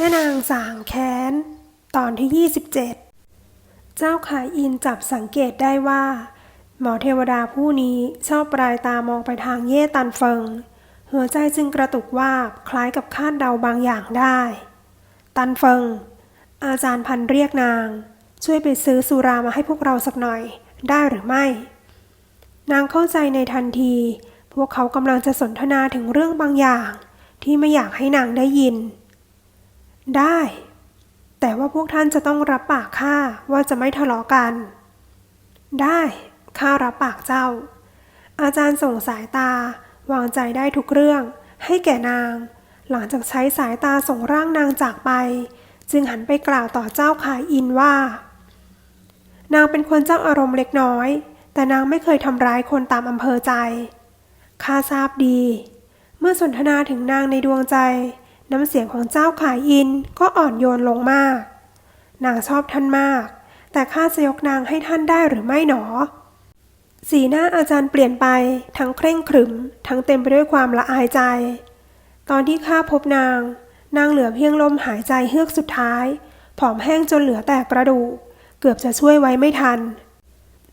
แม่นางสางแค้น ตอนที่ 27 เจ้าขายอินจับสังเกตได้ว่า หมอเทวดาผู้นี้ชอบปลายตามองไปทางเย่ตันเฟิง หัวใจจึงกระตุกว่าคล้ายกับคาดเดาบางอย่างได้ ตันเฟิง อาจารย์พันเรียกนาง ช่วยไปซื้อสุรามาให้พวกเราสักหน่อย ได้หรือไม่ นางเข้าใจในทันที พวกเขากำลังจะสนทนาถึงเรื่องบางอย่าง ที่ไม่อยากให้นางได้ยิน ได้ แต่ว่าพวกท่านจะต้องรับปากข้าว่าจะไม่ทะเลาะกัน ได้ข้ารับปากเจ้า อาจารย์ส่งสายตาวางใจได้ทุกเรื่อง ให้แก่นาง หลังจากใช้สายตาส่งร่างนางจากไป จึงหันไปกล่าวต่อเจ้าขายอินว่า นางเป็นคนเจ้าอารมณ์เล็กน้อย แต่นางไม่เคยทำร้ายคนตามอำเภอใจข้าทราบดี เมื่อสนทนาถึงนางในดวงใจ น้ำเสียงของเจ้าขายอินก็อ่อนโยนลงมาก นางชอบท่านมาก แต่ข้าจะยกนางให้ท่านได้หรือไม่หนอ สีหน้าอาจารย์เปลี่ยนไปทั้งเคร่งขรึม ทั้งเต็มไปด้วยความละอายใจ ตอนที่ข้าพบนาง นางเหลือเพียงลมหายใจเฮือกสุดท้าย ผอมแห้งจนเหลือแต่กระดูก เกือบจะช่วยไว้ไม่ทัน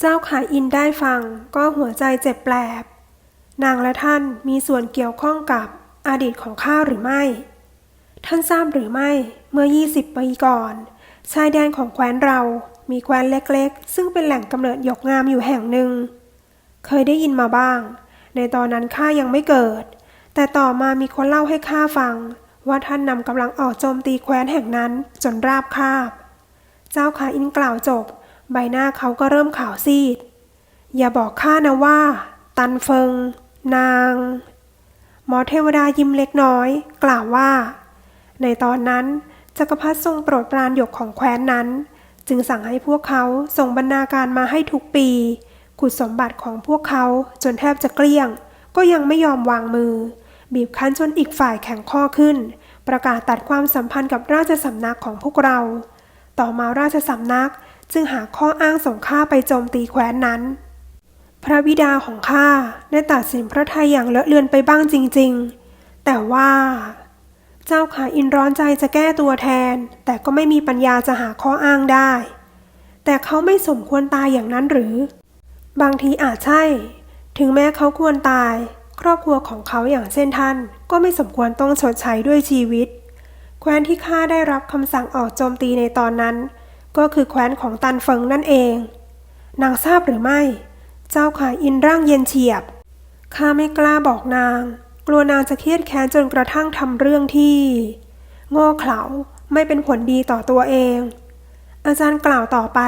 เจ้าขายอินได้ฟังก็หัวใจเจ็บแปลบ นางและท่านมีส่วนเกี่ยวข้องกับอดีตของข้าหรือไม่ ท่านทราบหรือไม่เมื่อ 20 ปีก่อน ชายแดนของแคว้นเรา มีแคว้นเล็กๆ ซึ่งเป็นแหล่งกำเนิดหยกงามอยู่แห่งหนึ่ง เคยได้ยินมาบ้าง ในตอนนั้นข้ายังไม่เกิด แต่ต่อมามีคนเล่าให้ข้าฟัง ว่าท่านนำกำลังออกโจมตีแคว้นแห่งนั้นจนราบคาบ เจ้าขาอินกล่าวจบ ใบหน้าเขาก็เริ่มขาวซีด อย่าบอกข้านะว่า ตันเฟิง นาง หมอเทวดายิ้มเล็กน้อย กล่าวว่า ในตอนนั้นจักรพรรดิทรงโปรดปรานหยกของแคว้นนั้น จึงสั่งให้พวกเขาส่งบรรณาการมาให้ทุกปี ขุดสมบัติของพวกเขาจนแทบจะเกลี้ยง ก็ยังไม่ยอมวางมือ บีบคั้นจนอีกฝ่ายแข็งข้อขึ้น ประกาศตัดความสัมพันธ์กับราชสำนักของพวกเรา ต่อมาราชสำนักจึงหาข้ออ้างส่งข้าไปโจมตีแคว้นนั้น พระบิดาของข้าได้ตัดสินพระทัยอย่างเลอะเลือนไปบ้างจริง ๆ แต่ว่า เจ้าขาอินร้อนใจจะแก้ตัวแทน แต่ก็ไม่มีปัญญาจะหาข้ออ้างได้ แต่เขาไม่สมควรตายอย่างนั้นหรือ บางทีอาจใช่ ถึงแม้เขาควรตาย ครอบครัวของเขาอย่างเช่นท่าน ก็ไม่สมควรต้องชดใช้ด้วยชีวิต แคว้นที่ข้าได้รับคำสั่งออกโจมตีในตอนนั้น ก็คือแคว้นของตันเฟิงนั่นเอง นางทราบหรือไม่ เจ้าขาอินร่างเย็นเฉียบข้าไม่กล้าบอกนาง กลัวนางจะเครียดแค้นจนกระทั่งทำเรื่องที่ โง่เขลาไม่เป็นผลดีต่อตัวเอง อาจารย์กล่าวต่อไป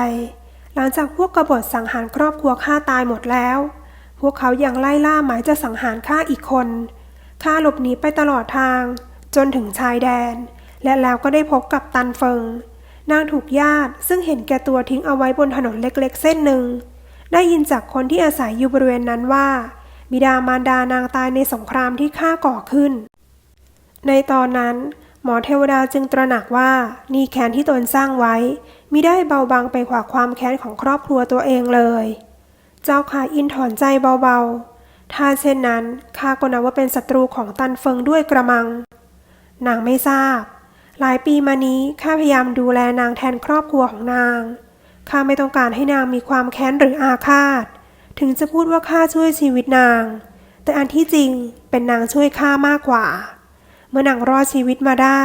หลังจากพวกกบฏสังหารครอบครัวข้าตายหมดแล้ว พวกเขายังไล่ล่าหมายจะสังหารข้าอีกคนข้าหลบหนีไปตลอดทาง จนถึงชายแดน และแล้วก็ได้พบกับตันเฟิง นางถูกญาติซึ่งเห็นแก่ตัวทิ้งเอาไว้บนถนนเล็กๆ เส้นหนึ่ง ได้ยินจากคนที่อาศัยอยู่บริเวณนั้นว่า บิดามารดานางตายในสงครามที่ข้าก่อขึ้น ในตอนนั้นหมอเทวดาจึงตระหนักว่านี่แค้นที่ตนสร้างไว้มิได้เบาบางไปกว่าความแค้นของครอบครัวตัวเองเลย เจ้าขาอินถอนใจเบาๆ ถ้าเช่นนั้นข้าก็นับว่าเป็นศัตรูของตันเฟิงด้วยกระมัง นางไม่ทราบ หลายปีมานี้ข้าพยายามดูแลนางแทนครอบครัวของนางข้าไม่ต้องการให้นางมีความแค้นหรืออาฆาต ถึงจะพูดว่าข้าช่วยชีวิตนาง แต่อันที่จริงเป็นนางช่วยข้ามากกว่า เมื่อนางรอดชีวิตมาได้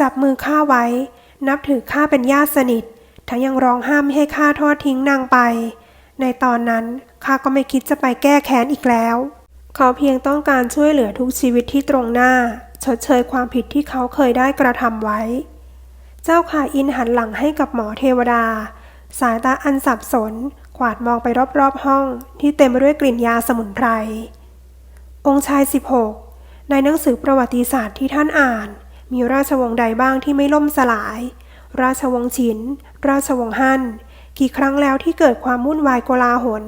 จับมือข้าไว้ นับถือข้าเป็นญาติสนิท ทั้งยังร้องห้ามไม่ให้ข้าทอดทิ้งนางไป ในตอนนั้นข้าก็ไม่คิดจะไปแก้แค้นอีกแล้ว เขาเพียงต้องการช่วยเหลือทุกชีวิตที่ตรงหน้า ชดเชยความผิดที่เขาเคยได้กระทำไว้ เจ้าขาอินหันหลังให้กับหมอเทวดา สายตาอันสับสน กวาดมองไปรอบๆห้องที่เต็มไปด้วยกลิ่นยาสมุนไพร องค์ชาย 16 ในหนังสือประวัติศาสตร์ที่ท่านอ่าน มีราชวงศ์ใดบ้างที่ไม่ล่มสลาย ราชวงศ์ฉิน ราชวงศ์ฮั่น กี่ครั้งแล้วที่เกิดความวุ่นวายโกลาหล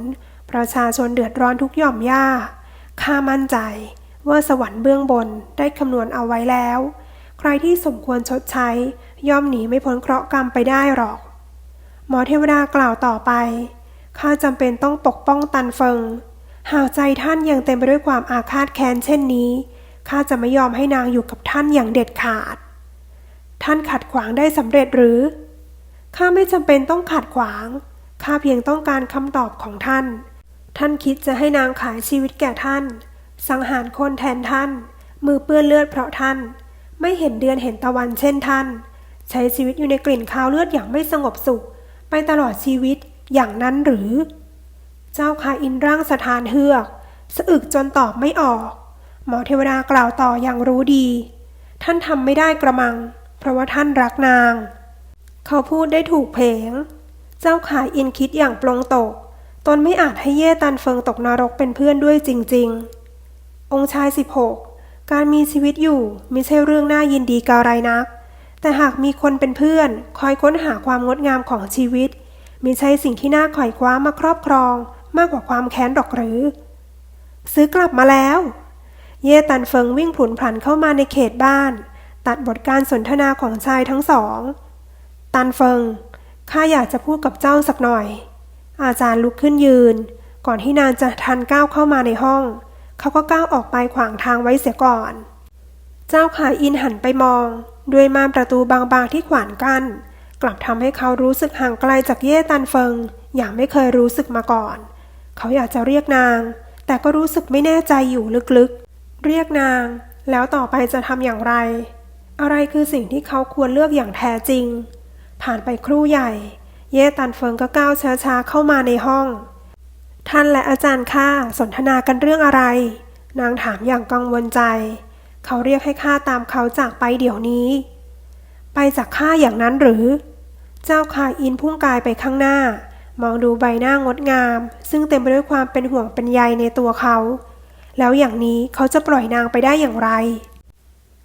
ประชาชนเดือดร้อนทุกหย่อมย่า ข้ามั่นใจว่าสวรรค์เบื้องบนได้คำนวณเอาไว้แล้ว ใครที่สมควรชดใช้ ย่อมหนีไม่พ้นเคราะห์กรรมไปได้หรอก หมอเทวดากล่าวต่อไป ข้าจำเป็นต้องปกป้องตันเฟิง หากใจท่านยังเต็มไปด้วยความอาฆาตแค้นเช่นนี้ข้าจะไม่ยอมให้นางอยู่กับท่านอย่างเด็ดขาด ท่านขัดขวางได้สำเร็จหรือ ข้าไม่จำเป็นต้องขัดขวาง ข้าเพียงต้องการคำตอบของท่าน ท่านคิดจะให้นางขายชีวิตแก่ท่าน สังหารคนแทนท่าน มือเปื้อนเลือดเพราะท่าน ไม่เห็นเดือนเห็นตะวันเช่นท่าน ใช้ชีวิตอยู่ในกลิ่นคาวเลือดอย่างไม่สงบสุข ไปตลอดชีวิต อย่างนั้นหรือ เจ้าคาอินร่างสถานเฮือก สะอึกจนตอบไม่ออก หมอเทวดากล่าวต่ออย่างรู้ดี ท่านทำไม่ได้กระมัง เพราะว่าท่านรักนาง เขาพูดได้ถูกเพลงเจ้าขายอินคิดอย่างปลงตก ตนไม่อาจให้เย่ตันเฟิงตกนรกเป็นเพื่อนด้วยจริง ๆ องค์ชาย 16 การมีชีวิตอยู่ไม่ใช่เรื่องน่ายินดีกาไรนักแต่หากมีคนเป็นเพื่อน คอยค้นหาความงดงามของชีวิต มิใช่สิ่งที่น่าข่อยคว้ามาครอบครองมากกว่าความแค้นหรอกหรือ ซื้อกลับมาแล้ว เย่ตันเฟิงวิ่งผุนผันเข้ามาในเขตบ้าน ตัดบทการสนทนาของชายทั้งสอง ตันเฟิงข้าอยากจะพูดกับเจ้าสักหน่อย อาจารย์ลุกขึ้นยืน ก่อนที่นางจะทันก้าวเข้ามาในห้อง เขาก็ก้าวออกไปขวางทางไว้เสียก่อน เจ้าขายอินหันไปมอง ด้วยม่านประตูบางๆที่ขวานกั้น กลับทำให้เขารู้สึกห่างไกลจากเย่ตันเฟิง อย่างไม่เคยรู้สึกมาก่อน เขาอยากจะเรียกนาง แต่ก็รู้สึกไม่แน่ใจอยู่ลึกๆ เรียกนาง แล้วต่อไปจะทำอย่างไร อะไรคือสิ่งที่เขาควรเลือกอย่างแท้จริง ผ่านไปครู่ใหญ่ เย่ตันเฟิงก็ก้าวช้าๆเข้ามาในห้อง ท่านและอาจารย์ข้าสนทนากันเรื่องอะไร นางถามอย่างกังวลใจ เขาเรียกให้ข้าตามเขาจากไปเดี๋ยวนี้ ไปจากข้าอย่างนั้นหรือ เจ้าคาอินพุ่งกายไปข้างหน้า มองดูใบหน้างดงาม ซึ่งเต็มไปด้วยความเป็นห่วงเป็นใยในตัวเขา แล้วอย่างนี้เขาจะปล่อยนางไปได้อย่างไร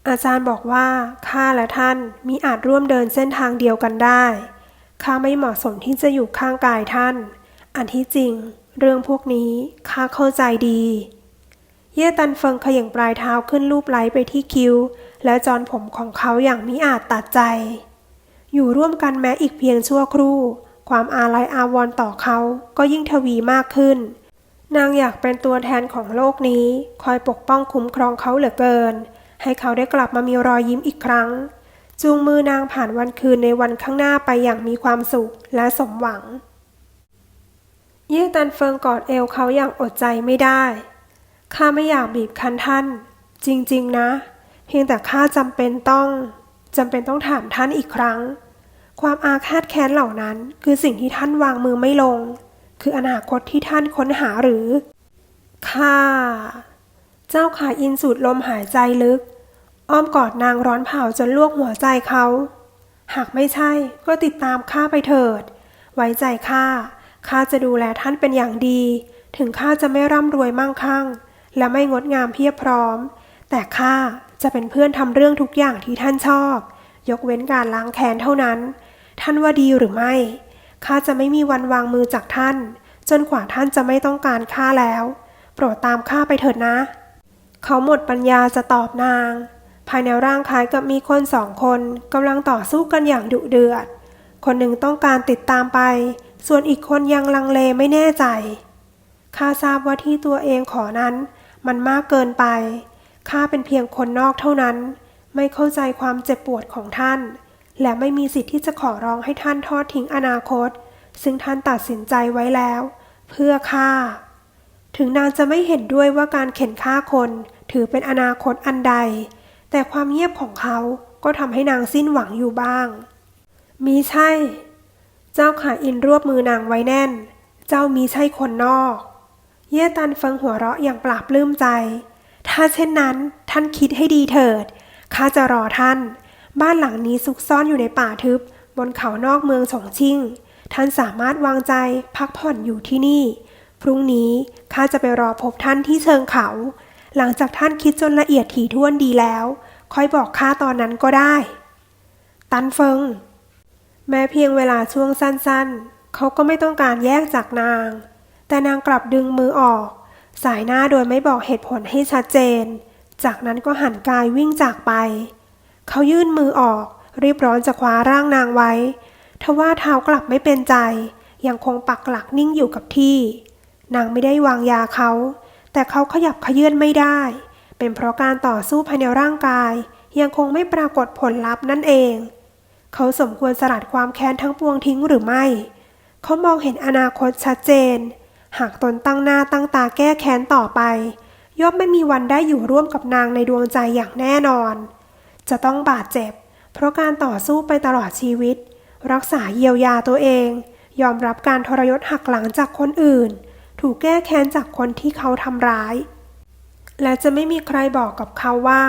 อาจารย์บอกว่าข้าและท่านมีอาจร่วมเดินเส้นทางเดียวกันได้ข้าไม่เหมาะสมที่จะอยู่ข้างกายท่าน อันที่จริง เรื่องพวกนี้ข้าเข้าใจดี เย่ตันเฟิงขย่งปลายเท้าขึ้นรูปไล้ไปที่คิ้ว และจอนผมของเขาอย่างมิอาจตัดใจ อยู่ร่วมกันแม้อีกเพียงชั่วครู่ ความอาลัยอาวรณ์ต่อเขาก็ยิ่งทวีมากขึ้น นางอยากเป็นตัวแทนของโลกนี้ คอยปกป้องคุ้มครองเขาเหลือเกิน ให้เขาได้กลับมามีรอยยิ้มอีกครั้ง จูงมือนางผ่านวันคืนในวันข้างหน้าไปอย่างมีความสุขและสมหวัง เย่ตันเฟิงกอดเอวเขาอย่างอดใจไม่ได้ ข้าไม่อยากบีบคั้นท่าน จริงๆนะ เพียงแต่ข้าจำเป็นต้องจำเป็นต้องถามท่านอีกครั้ง ความอาฆาตแค้นเหล่านั้น คือสิ่งที่ท่านวางมือไม่ลง คืออนาคตที่ท่านค้นหาหรือข้าเจ้าขาอินสูดลมหายใจลึก อ้อมกอดนางร้อนเผาจนลวกหัวใจเขา หากไม่ใช่ก็ติดตามข้าไปเถิด ไว้ใจข้าข้าจะดูแลท่านเป็นอย่างดี ถึงข้าจะไม่ร่ำรวยมั่งคั่ง และไม่งดงามเพียบพร้อม แต่ข้าจะเป็นเพื่อนทำเรื่องทุกอย่างที่ท่านชอบ ยกเว้นการล้างแค้นเท่านั้น ท่านว่าดีหรือไม่ ข้าจะไม่มีวันวางมือจากท่าน จนกว่าท่านจะไม่ต้องการข้าแล้ว โปรดตามข้าไปเถิดนะ เขาหมดปัญญาจะตอบนาง ภายในร่างคล้ายกับมีคนสองคนกำลังต่อสู้กันอย่างดุเดือด คนหนึ่งต้องการติดตามไป ส่วนอีกคนยังลังเลไม่แน่ใจ ข้าทราบว่าที่ตัวเองขอนั้น มันมากเกินไป ข้าเป็นเพียงคนนอกเท่านั้น ไม่เข้าใจความเจ็บปวดของท่าน และไม่มีสิทธิ์ที่จะขอร้องให้ท่านทอดทิ้งอนาคต ซึ่งท่านตัดสินใจไว้แล้ว เพื่อข้าถึงนางจะไม่เห็นด้วยว่าการเข็นฆ่าคน ถือเป็นอนาคตอันใด แต่ความเงียบของเขาก็ทำให้นางสิ้นหวังอยู่บ้าง มีใช่ เจ้าขาอินรวบมือนางไว้แน่น เจ้ามีใช่คนนอก เย่ตันฟิงหัวเราะอย่างปราบลื้มใจ ถ้าเช่นนั้นท่านคิดให้ดีเถิดข้าจะรอท่าน บ้านหลังนี้ซุกซ่อนอยู่ในป่าทึบ บนเขานอกเมืองสงชิ่ง ท่านสามารถวางใจพักผ่อนอยู่ที่นี่ พรุ่งนี้ข้าจะไปรอพบท่านที่เชิงเขา หลังจากท่านคิดจนละเอียดถี่ถ้วนดีแล้ว ค่อยบอกข้าตอนนั้นก็ได้ ตันเฟิง แม้เพียงเวลาช่วงสั้นๆ เขาก็ไม่ต้องการแยกจากนาง แต่นางกลับดึงมือออก สายหน้าโดยไม่บอกเหตุผลให้ชัดเจน จากนั้นก็หันกายวิ่งจากไป เขายื่นมือออก รีบร้อนจะคว้าร่างนางไว้ทว่าเท้ากลับไม่เป็นใจ ยังคงปักหลักนิ่งอยู่กับที่ นางไม่ได้วางยาเขา แต่เขาขยับขยื่นไม่ได้ เป็นเพราะการต่อสู้ภายในร่างกาย ยังคงไม่ปรากฏผลลัพธ์นั่นเอง เขาสมควรสลัดความแค้นทั้งปวงทิ้งหรือไม่ เขามองเห็นอนาคตชัดเจน หากตนตั้งหน้าตั้งตาแก้แค้นต่อไป ย่อมไม่มีวันได้อยู่ร่วมกับนางในดวงใจอย่างแน่นอน จะต้องบาดเจ็บ เพราะการต่อสู้ไปตลอดชีวิต รักษาเยียวยาตัวเอง ยอมรับการทรยศหักหลังจากคนอื่น ถูกแก้แค้นจากคนที่เขาทำร้าย และจะไม่มีใครบอกกับเขาว่า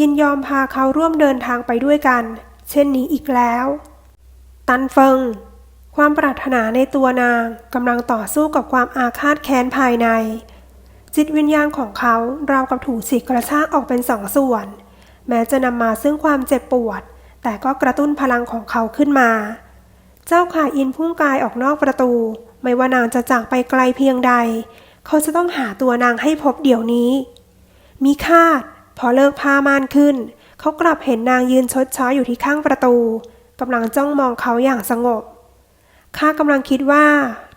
ยินยอมพาเขาร่วมเดินทางไปด้วยกัน เช่นนี้อีกแล้ว ตันเฟิง ความปรารถนาในตัวนางกำลังต่อสู้กับความอาฆาตแค้นภายในจิตวิญญาณของเขาราวกับถูกฉีกกระชากออกเป็นสองส่วน แม้จะนำมาซึ่งความเจ็บปวด แต่ก็กระตุ้นพลังของเขาขึ้นมา เจ้าขาอินพุ่งกายออกนอกประตู ไม่ว่านางจะจากไปไกลเพียงใด เขาจะต้องหาตัวนางให้พบเดี๋ยวนี้ มีคาด พอเลิกผ้าม่านขึ้น เขากลับเห็นนางยืนชดช้อยอยู่ที่ข้างประตูกำลังจ้องมองเขาอย่างสงบข้ากำลังคิดว่า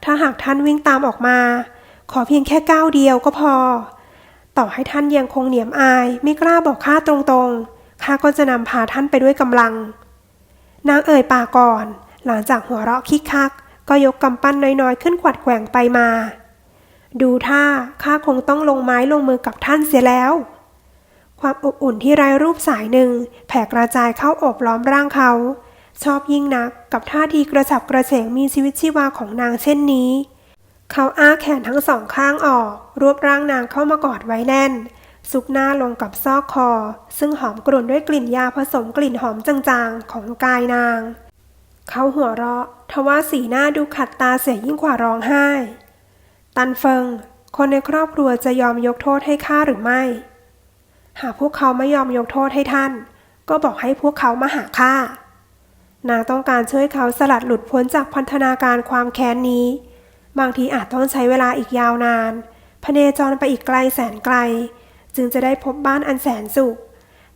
ถ้าหากท่านวิ่งตามออกมา ขอเพียงแค่ก้าวเดียวก็พอ ต่อให้ท่านยังคงเหนียมอาย ไม่กล้าบอกข้าตรงๆ ข้าก็จะนำพาท่านไปด้วยกำลัง นางเอ่ยปากก่อน หลังจากหัวเราะคิกคัก ก็ยกกำปั้นน้อยๆ ขึ้นขวัดแกว่งไปมา ดูท่าข้าคงต้องลงไม้ลงมือกับท่านเสียแล้ว ความอบอุ่นที่ไร้รูปสายหนึ่ง แผ่กระจายเข้าอบล้อมร่างเขา ชอบยิ่งนักกับท่าทีกระฉับกระเฉงมีชีวิตชีวาของนางเช่นนี้ เขาอ้าแขนทั้งสองข้างออก รวบร่างนางเข้ามากอดไว้แน่น ซุกหน้าลงกับซอกคอ ซึ่งหอมกลุ่นด้วยกลิ่นยาผสมกลิ่นหอมจางๆ ของกายนาง เขาหัวเราะ ทว่าสีหน้าดูขัดตาเสียยิ่งกว่าร้องไห้ ตันเฟิง คนในครอบครัวจะยอมยกโทษให้ข้าหรือไม่ หากพวกเขาไม่ยอมยกโทษให้ท่าน ก็บอกให้พวกเขามาหาข้านางต้องการช่วยเขาสลัดหลุดพ้นจากพันธนาการความแค้นนี้ บางทีอาจต้องใช้เวลาอีกยาวนานพเนจรไปอีกไกลแสนไกล จึงจะได้พบบ้านอันแสนสุข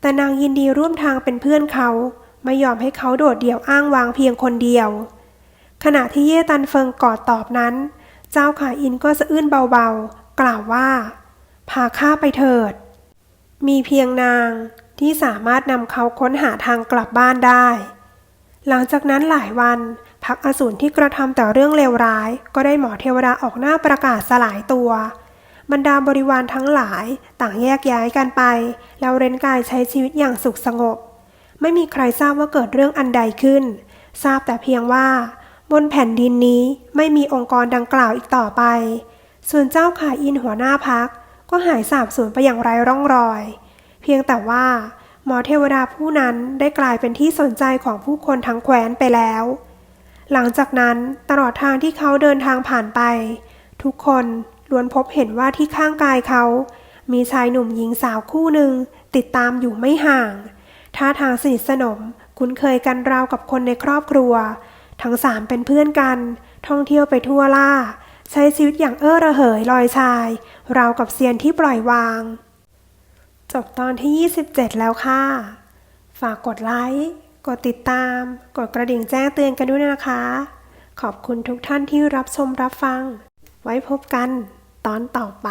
แต่นางยินดีร่วมทางเป็นเพื่อนเขา ไม่ยอมให้เขาโดดเดี่ยวอ้างวางเพียงคนเดียว ขณะที่เย่ตันเฟิงกอดตอบนั้น เจ้าขาอินก็สะอื้นเบาๆ กล่าวว่า พาข้าไปเถิด มีเพียงนางที่สามารถนำเขาค้นหาทางกลับบ้านได้ หลังจากนั้นหลายวัน พักอสูรที่กระทำแต่เรื่องเลวร้าย ก็ได้หมอเทวดาออกหน้าประกาศสลายตัว บรรดาบริวารทั้งหลายต่างแยกย้ายกันไป แล้วเรนกายใช้ชีวิตอย่างสุขสงบ ไม่มีใครทราบว่าเกิดเรื่องอันใดขึ้น ทราบแต่เพียงว่า บนแผ่นดินนี้ไม่มีองค์กรดังกล่าวอีกต่อไป ส่วนเจ้าขาอินหัวหน้าพัก ก็หายสาบสูญไปอย่างไรร่องรอย เพียงแต่ว่าหมอเทวดาผู้นั้นได้กลายเป็นที่สนใจของผู้คนทั้งแคว้นไปแล้ว หลังจากนั้นตลอดทางที่เขาเดินทางผ่านไป ทุกคนล้วนพบเห็นว่าที่ข้างกายเขา มีชายหนุ่มหญิงสาวคู่หนึ่งติดตามอยู่ไม่ห่างท่าทางสนิทสนมคุ้นเคยกันราวกับคนในครอบครัว ทั้งสามเป็นเพื่อนกัน ท่องเที่ยวไปทั่วล่า ใช้ชีวิตอย่างเอ้อระเหยลอยชาย ราวกับเซียนที่ปล่อยวาง จบตอนที่ 27 แล้วค่ะ ฝากกดไลค์ กดติดตาม กดกระดิ่งแจ้งเตือนกันด้วยนะคะ ขอบคุณทุกท่านที่รับชมรับฟัง ไว้พบกันตอนต่อไป